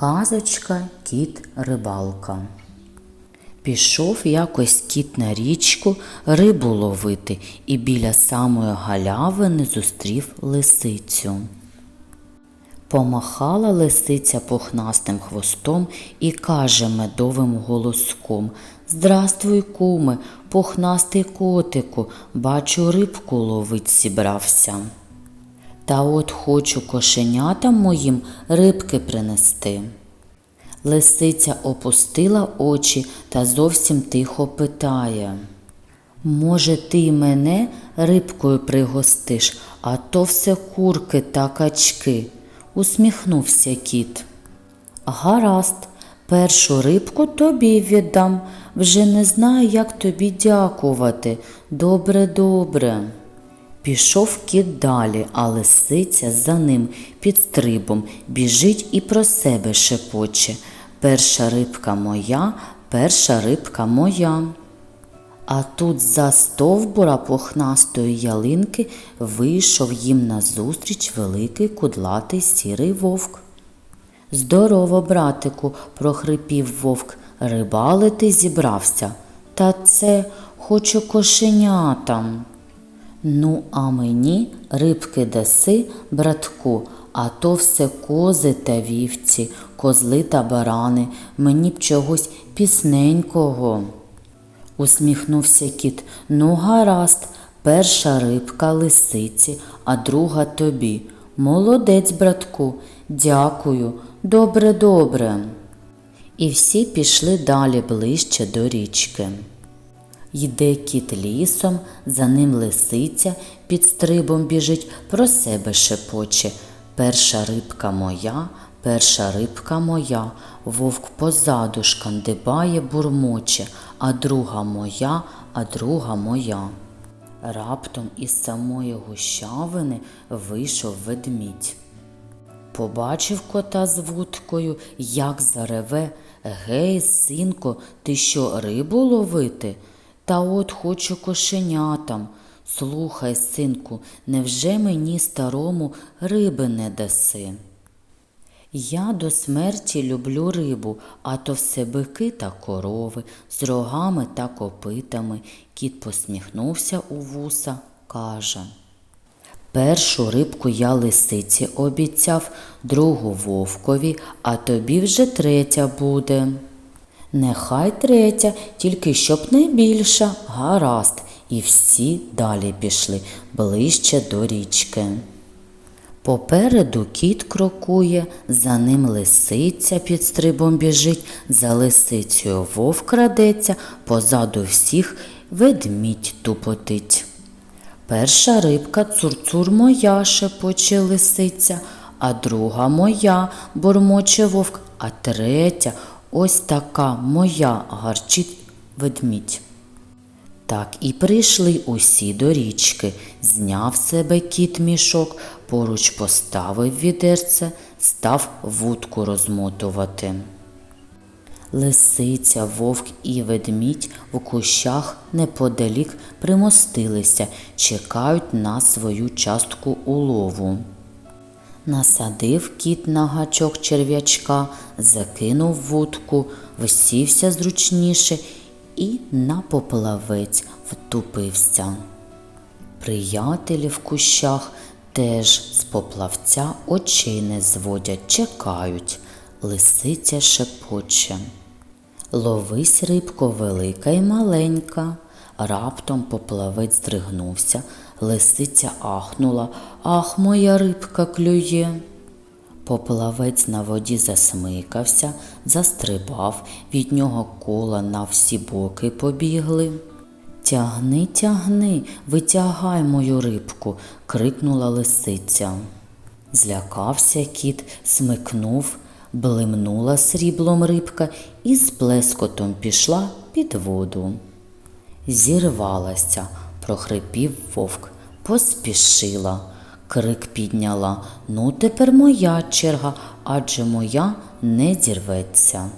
Казочка кіт рибалка. Пішов якось кіт на річку рибу ловити і біля самої галявини зустрів лисицю. Помахала лисиця пухнастим хвостом і каже медовим голоском Здравствуй, куме, пухнастий котику, бачу, рибку ловить зібрався. Та от хочу кошенятам моїм рибки принести. Лисиця опустила очі та зовсім тихо питає. Може, ти мене рибкою пригостиш, а то все курки та качки, усміхнувся кіт. Гаразд, першу рибку тобі віддам, вже не знаю, як тобі дякувати. Добре, добре. Пішов кіт далі, а лисиця за ним під стрибом біжить і про себе шепоче. Перша рибка моя, перша рибка моя. А тут за стовбура пухнастої ялинки вийшов їм назустріч великий кудлатий сірий вовк. Здорово, братику, прохрипів вовк, рибалити зібрався. Та це хочу кошенятам. Ну, а мені рибки даси, братку, а то все кози та вівці, козли та барани, мені б чогось пісненького. Усміхнувся кіт. Ну, гаразд, перша рибка лисиці, а друга тобі. Молодець, братку, дякую, добре, добре. І всі пішли далі ближче до річки. Йде кіт лісом, за ним лисиця під стрибом біжить, про себе шепоче. Перша рибка моя, перша рибка моя, вовк позаду шкандибає, бурмоче, а друга моя, а друга моя. Раптом із самої гущавини вийшов ведмідь. Побачив кота з вудкою, як зареве. Гей, синко, ти що рибу ловити? Та от хочу кошенятам. Слухай, синку, невже мені старому риби не даси? Я до смерті люблю рибу, а то все бики та корови, з рогами та копитами. Кіт посміхнувся у вуса, каже. Першу рибку я лисиці обіцяв, другу вовкові, а тобі вже третя буде. Нехай третя, тільки щоб не більша, гаразд, і всі далі пішли ближче до річки. Попереду кіт крокує, за ним лисиця під стрибом біжить, за лисицею вовк крадеться, позаду всіх ведмідь тупотить. Перша рибка цур-цур моя, шепоче лисиця, а друга моя, бурмоче вовк, а третя ось така моя, гарчить ведмідь. Так і прийшли усі до річки, зняв себе кіт мішок, поруч поставив відерце, став вудку розмотувати. Лисиця, вовк і ведмідь в кущах неподалік примостилися, чекають на свою частку улову. Насадив кіт на гачок черв'ячка, закинув вудку, висівся зручніше і на поплавець втупився. Приятелі в кущах теж з поплавця очей не зводять, чекають. Лисиця шепоче. Ловись, рибко, велика й маленька. Раптом поплавець здригнувся, лисиця ахнула. Ах, моя рибка клює. Поплавець на воді засмикався, застрибав, від нього кола на всі боки побігли. Тягни, тягни, витягай мою рибку, крикнула лисиця. Злякався кіт, смикнув, блимнула сріблом рибка і з плескотом пішла під воду. Зірвалася, прохрипів вовк, поспішила, крик підняла. Ну, тепер моя черга, адже моя не зірветься.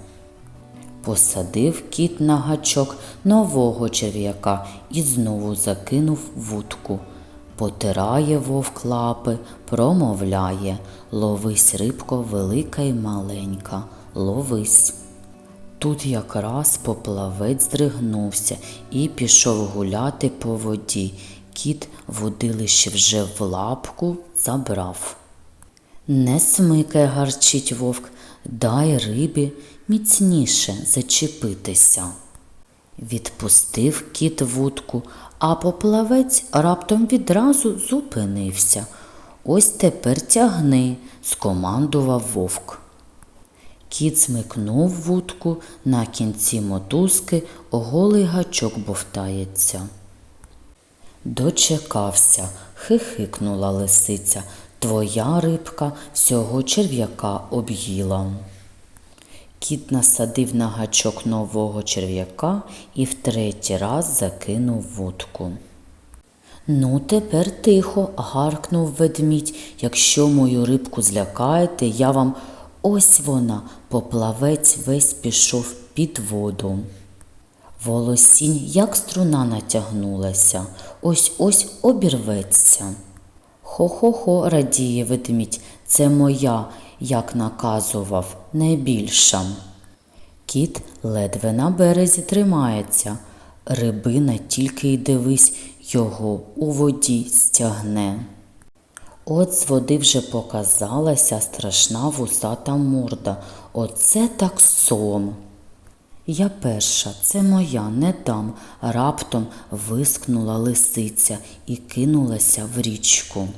Посадив кіт на гачок нового черв'яка і знову закинув вудку. потирає вовк лапи, промовляє Ловись, рибко, велика й маленька, ловись. Тут якраз поплавець здригнувся і пішов гуляти по воді. Кіт водилище вже в лапку забрав. Не смикай, гарчить вовк, дай рибі міцніше зачепитися. Відпустив кіт вудку, а поплавець раптом відразу зупинився. Ось тепер тягни, скомандував вовк. Кіт смикнув вудку, на кінці мотузки голий гачок бовтається. Дочекався, хихикнула лисиця. Твоя рибка всього черв'яка об'їла. Кіт насадив на гачок нового черв'яка і в третій раз закинув вудку. Ну, тепер тихо, гаркнув ведмідь. Якщо мою рибку злякаєте, я вам ось вона, поплавець весь пішов під воду. Волосінь, як струна натягнулася, ось ось обірветься. Хо-хо-хо, радіє ведмідь, це моя, як наказував, найбільша. Кіт ледве на березі тримається. Рибина тільки й дивись, його у воді стягне. От з води вже показалася страшна вусата морда. Оце так сом. Я перша, це моя, не дам, раптом вискнула лисиця і кинулася в річку.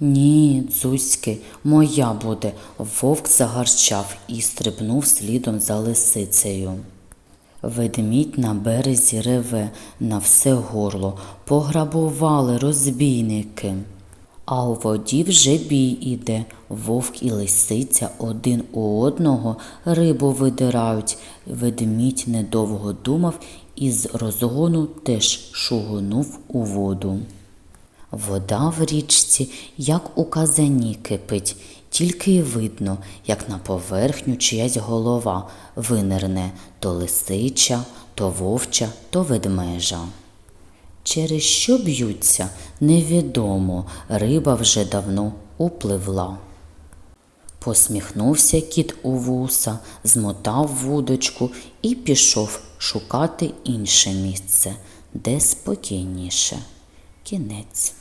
Ні, дзузьки, моя буде. Вовк загарчав і стрибнув слідом за лисицею. Ведмідь на березі реве на все горло, пограбували розбійники. А у воді вже бій іде. Вовк і лисиця один у одного рибу видирають. Ведмідь недовго думав і з розгону теж шугонув у воду. Вода в річці, як у казані кипить, тільки й видно, як на поверхню чиясь голова винирне то лисича, то вовча, то ведмежа. Через що б'ються, невідомо, риба вже давно упливла. Посміхнувся кіт у вуса, змотав вудочку і пішов шукати інше місце, де спокійніше. Кінець.